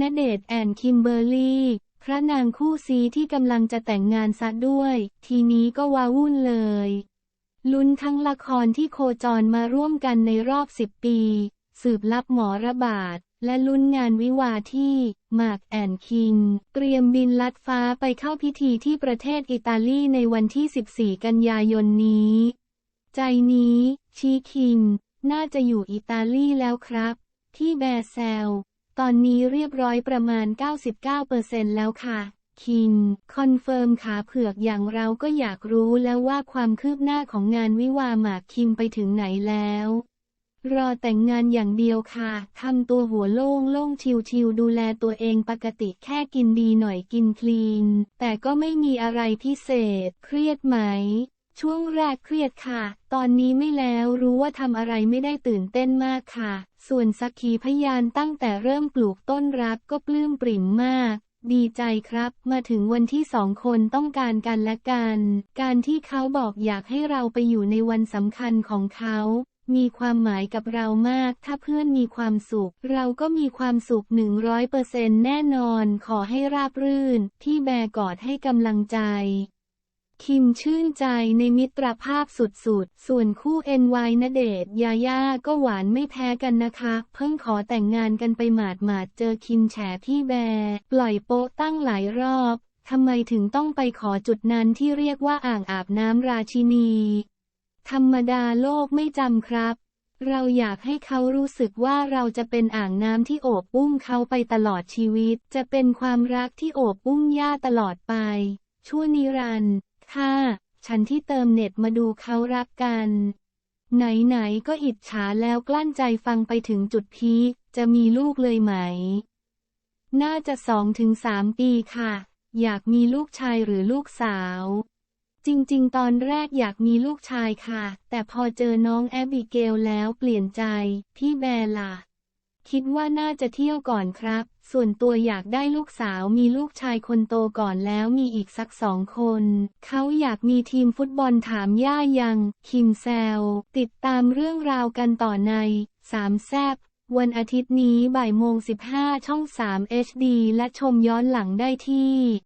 ณเดชแอนคิมเบอร์รี่ พระนางคู่ซีที่กำลังจะแต่งงานซะด้วย ทีนี้ก็วาวุ่นเลย ลุ้นทั้งละครที่โคจรมาร่วมกันในรอบสิบปี สืบลับหมอระบาด และลุ้นงานวิวาที่หมากแอนคิง เตรียมบินลัดฟ้าไปเข้าพิธีที่ประเทศอิตาลีในวันที่ 14 กันยายนนี้ ใจนี้ ชีคิง น่าจะอยู่อิตาลีแล้วครับ ที่แบร์เซล ตอนนี้เรียบร้อยประมาณ 99%แล้วค่ะ คิง คอนเฟิร์มขาเผือกอย่างเราก็อยากรู้แล้วว่าความคืบหน้าของงานวิวาหมากคิมไปถึงไหนแล้ว รอแต่งงานอย่างเดียวค่ะ ทำตัวหัวโล่งโล่งชิวชิวๆดูแลตัวเองปกติแค่กินดีหน่อยกินคลีน แต่ก็ไม่มีอะไรพิเศษ เครียดไหมช่วงแรกเครียดค่ะ ตอนนี้ไม่แล้วรู้ว่าทำอะไรไม่ได้ตื่นเต้นมากค่ะ ส่วนสักขีพยานตั้งแต่เริ่มปลูกต้นรักก็ปลื้มปริ่มมาก ดีใจครับ มาถึงวันที่สองคนต้องการกันและกัน การที่เขาบอกอยากให้เราไปอยู่ในวันสำคัญของเขามีความหมายกับเรามาก ถ้าเพื่อนมีความสุข เราก็มีความสุข 100%แน่นอน ขอให้ราบรื่น ที่แบกอดให้กำลังใจ คิมชื่นใจในมิตรภาพสุดๆ ส่วนคู่ NY ณเดชน์ยาย่าก็หวานไม่แพ้กันนะคะ เพิ่งขอแต่งงานกันไปหมาดหมาดๆเจอคิมแฉพี่แบร์ปล่อยโป๊ะตั้งหลายรอบทำไมถึงต้องไปขอจุดนั้นที่เรียกว่าอ่างอาบน้ำราชินี ธรรมดาโลกไม่จำครับ เราอยากให้เขารู้สึกว่าเราจะเป็นอ่างน้ำที่โอบอุ้มเขาไปตลอดชีวิต จะเป็นความรักที่โอบอุ้มย่าตลอดไป ชั่วนิรันดร์ ค่ะ ฉันที่เติมเน็ตมาดูเขารักกัน ไหนๆก็อิจฉาแล้วกลั้นใจฟังไปถึงจุดพีคจะมีลูกเลยไหม น่าจะสองถึงสามปีค่ะ อยากมีลูกชายหรือลูกสาว จริงๆ ตอนแรกอยากมีลูกชายค่ะ แต่พอเจอน้องแอบิเกลแล้วเปลี่ยนใจ พี่แบร์ล่ะ คิดว่าน่าจะเที่ยวก่อนครับ ส่วนตัวอยากได้ลูกสาวมีลูกชายคนโตก่อนแล้วมีอีกสักสองคน เขาอยากมีทีมฟุตบอลถามย่ายัง คิมแซล ติดตามเรื่องราวกันต่อในสามแซบวันอาทิตย์นี้บ่ายโมง 15 ช่อง 3 HD และชมย้อนหลังได้ที่